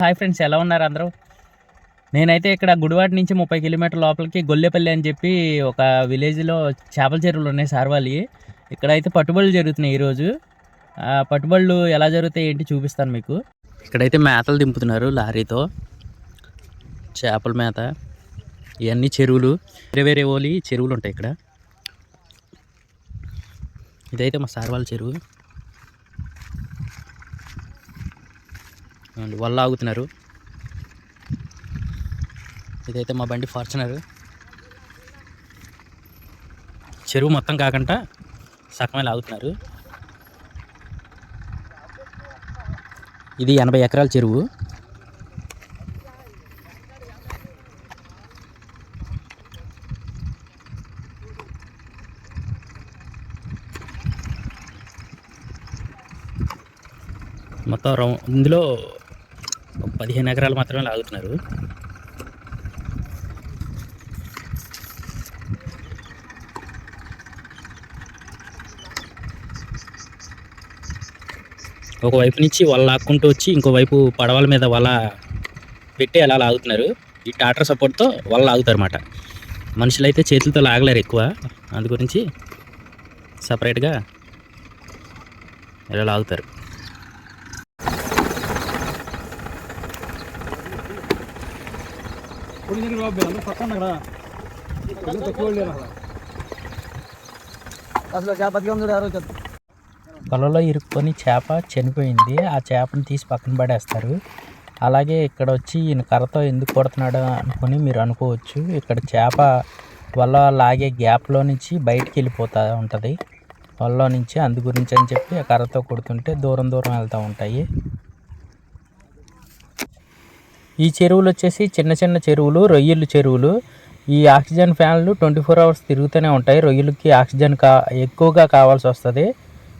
Hi friends ఎలా ఉన్నారు అందరూ? నేనైతే ఇక్కడ గుడివాడ నుంచి ముప్పై కిలోమీటర్ లోపలికి గొల్లెపల్లి అని చెప్పి ఒక విలేజ్లో చేపల చెరువులు ఉన్నాయి సార్వాలి ఇక్కడైతే పట్టుబడులు జరుగుతున్నాయి ఈరోజు. పట్టుబడులు ఎలా జరుగుతాయి ఏంటి చూపిస్తాను మీకు. ఇక్కడైతే మేతలు దింపుతున్నారు లారీతో. చేపల మేత ఇవన్నీ చెరువులు. వేరే వేరే ఓలి చెరువులు ఉంటాయి ఇక్కడ. ఇదైతే మా సార్ వాళ్ళ చెరువు. వల్ల ఆగుతున్నారు. ఇదైతే మా బండి ఫార్చునర్. చెరువు మొత్తం కాకుండా సగమే లాగుతున్నారు. ఇది ఎనభై ఎకరాల చెరువు. మొత్తం రౌ ఇందులో పదిహేను ఎకరాలు మాత్రమే లాగుతున్నారు. ఒకవైపు నుంచి వల లాక్కుంటూ వచ్చి ఇంకోవైపు పడవల మీద వల పెట్టి అలా లాగుతున్నారు. ఈ టాటర్ సపోర్ట్తో వల లాగుతారు అన్నమాట మనుషులు అయితే చేతులతో లాగలేరు ఎక్కువ. అందు గురించి సపరేట్గా ఇలా లాగుతారు. అసలు చేప బతికం చూడు ఎవరో పొలంలో ఇరుక్కొని చేప చనిపోయింది. ఆ చేపను తీసి పక్కన పడేస్తారు. అలాగే ఇక్కడ వచ్చి ఈయన కర్రతో ఎందుకు కొడుతున్నాడు అనుకొని మీరు అనుకోవచ్చు. ఇక్కడ చేప వల్ల లాగే గ్యాప్లో నుంచి బయటికి వెళ్ళిపోతూ ఉంటుంది. వల్ల నుంచి అందు గురించి అని చెప్పి ఆ కర్రతో కొడుతుంటే దూరం దూరం వెళ్తూ ఉంటాయి. ఈ చెరువులు వచ్చేసి చిన్న చిన్న చెరువులు రొయ్యలు చెరువులు. ఈ ఆక్సిజన్ ఫ్యాన్లు ట్వంటీ ఫోర్ అవర్స్ తిరుగుతూనే ఉంటాయి. రొయ్యలకి ఆక్సిజన్ కా ఎక్కువగా కావాల్సి వస్తుంది.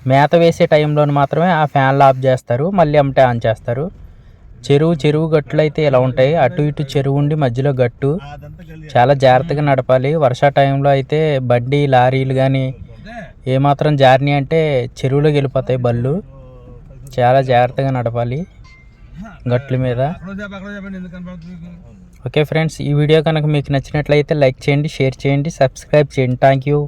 మేత వేసే టైంలో మాత్రమే ఆ ఫ్యాన్లు ఆఫ్ చేస్తారు. మళ్ళీ అమ్మటే ఆన్ చేస్తారు. చెరువు చెరువు గట్లు అయితే ఇలా ఉంటాయి. అటు ఇటు చెరువు ఉండి మధ్యలో గట్టు. చాలా జాగ్రత్తగా నడపాలి. వర్షా టైంలో అయితే బండి లారీలు కానీ ఏమాత్రం జార్నీ అంటే చెరువులోకి వెళ్ళిపోతాయి బళ్ళు. చాలా జాగ్రత్తగా నడపాలి. గట్ల మీద. ఓకే ఫ్రెండ్స్ ఈ వీడియో కనుక మీకు నచ్చినట్లయితే లైక్ చేయండి షేర్ చేయండి సబ్స్క్రైబ్ చేయండి. Thank you